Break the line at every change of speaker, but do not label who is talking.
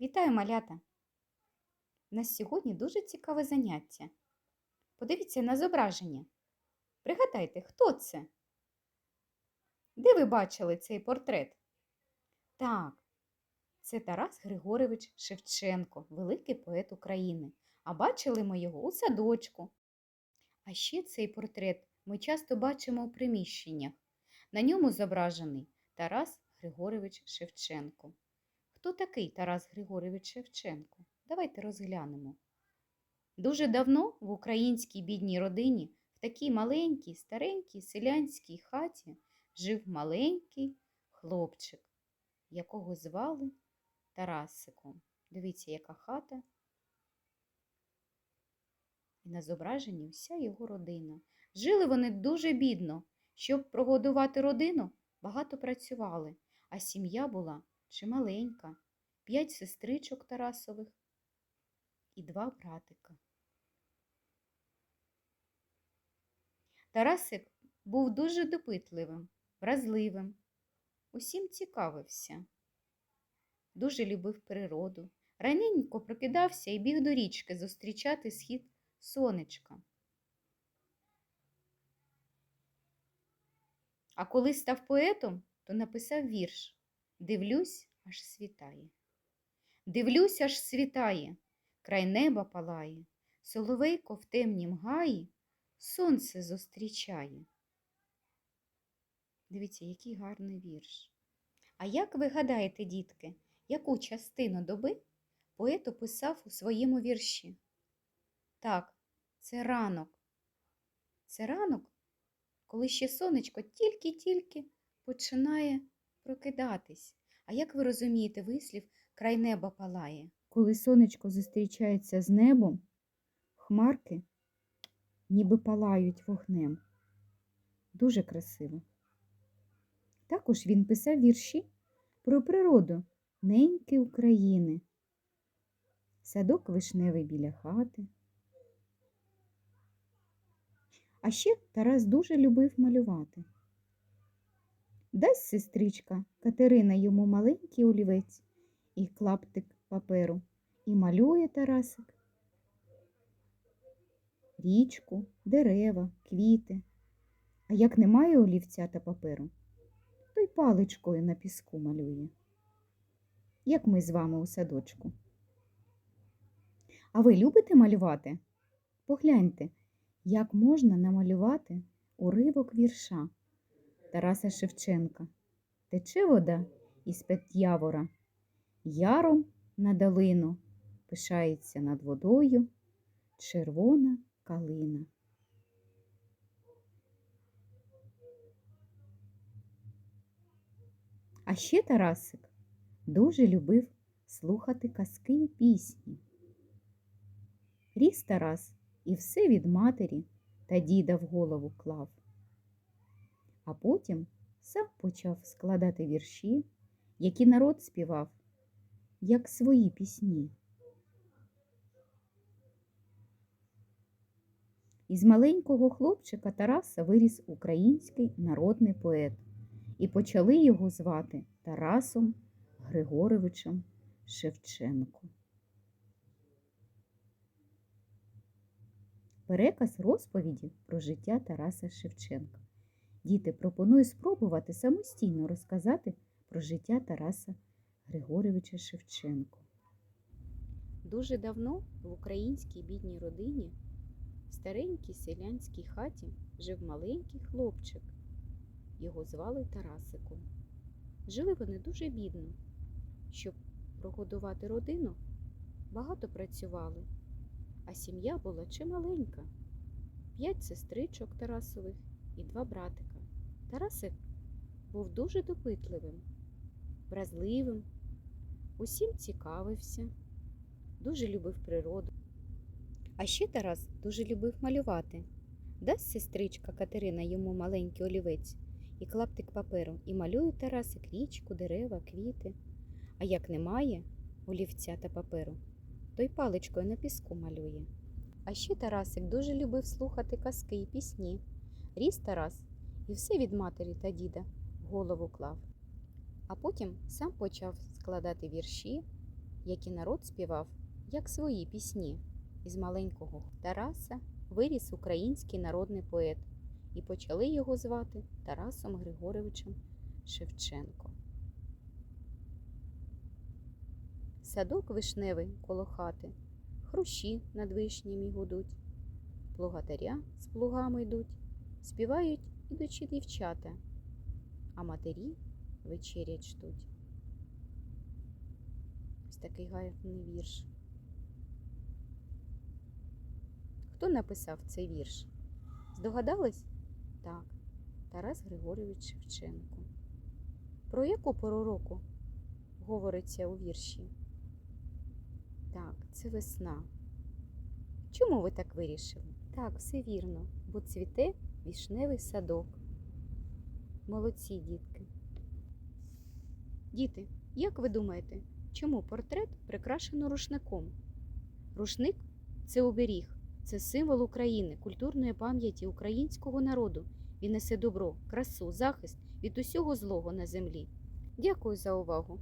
Вітаю, малята! У нас сьогодні дуже цікаве заняття. Подивіться на зображення. Пригадайте, хто це? Де ви бачили цей портрет? Так, це Тарас Григорович Шевченко, великий поет України. А бачили ми його у садочку. А ще цей портрет ми часто бачимо у приміщеннях. На ньому зображений Тарас Григорович Шевченко. Хто такий Тарас Григорович Шевченко? Давайте розглянемо. Дуже давно в українській бідній родині в такій маленькій, старенькій селянській хаті жив маленький хлопчик, якого звали Тарасиком. Дивіться, яка хата. І на зображенні вся його родина. Жили вони дуже бідно. Щоб прогодувати родину, багато працювали, а сім'я була чималенька, п'ять сестричок Тарасових і два братика. Тарасик був дуже допитливим, вразливим, усім цікавився, дуже любив природу. Раненько прокидався і біг до річки зустрічати схід сонечка. А коли став поетом, то написав вірш Дивлюсь, аж світає. Дивлюсь, аж світає, край неба палає, соловейко в темнім гаї сонце зустрічає. Дивіться, який гарний вірш. А як ви гадаєте, дітки, яку частину доби поет описав у своєму вірші? Так, це ранок. Це ранок, коли ще сонечко тільки-тільки починає прокидатись. А як ви розумієте вислів край неба палає? Коли сонечко зустрічається з небом, хмарки ніби палають вогнем. Дуже красиво. Також він писав вірші про природу неньки України, садок вишневий біля хати. А ще Тарас дуже любив малювати. Дасть сестричка Катерина йому маленький олівець і клаптик паперу, і малює Тарасик річку, дерева, квіти. А як немає олівця та паперу, то й паличкою на піску малює, як ми з вами у садочку. А ви любите малювати? Погляньте, як можна намалювати уривок вірша Тараса Шевченка. Тече вода із під явора, яром на долину пишається над водою червона калина. А ще Тарасик дуже любив слухати казки і пісні. Ріс Тарас і все від матері та діда в голову клав. А потім сам почав складати вірші, які народ співав, як свої пісні. Із маленького хлопчика Тараса виріс український народний поет, і почали його звати Тарасом Григоровичем Шевченко. Переказ розповіді про життя Тараса Шевченка. Діти, пропоную спробувати самостійно розказати про життя Тараса Григоровича Шевченко. Дуже давно в українській бідній родині в старенькій селянській хаті жив маленький хлопчик. Його звали Тарасиком. Жили вони дуже бідно. Щоб прогодувати родину, багато працювали, а сім'я була чималенька. П'ять сестричок Тарасових і два братика. Тарасик був дуже допитливим, вразливим, усім цікавився, дуже любив природу. А ще Тарас дуже любив малювати. Дасть сестричка Катерина йому маленький олівець і клаптик паперу, і малює Тарасик річку, дерева, квіти. А як немає олівця та паперу, то й паличкою на піску малює. А ще Тарасик дуже любив слухати казки і пісні. Ріс Тарас і все від матері та діда в голову клав. А потім сам почав складати вірші, які народ співав, як свої пісні. Із маленького Тараса виріс український народний поет, і почали його звати Тарасом Григоровичем Шевченко. Садок вишневий коло хати, хрущі над вишнями гудуть, плугатаря з плугами йдуть, співають ідучі дівчата, а матері вечерять ждуть. Ось такий гарний вірш. Хто написав цей вірш? Здогадались? Так, Тарас Григорійович Шевченко. Про яку пору року говориться у вірші? Так, це весна. Чому ви так вирішили? Так, все вірно, бо цвіте вішневий садок. Молодці, дітки. Діти, як ви думаєте, чому портрет прикрашено рушником? Рушник це оберіг, це символ України, культурної пам'яті українського народу. Він несе добро, красу, захист від усього злого на землі. Дякую за увагу!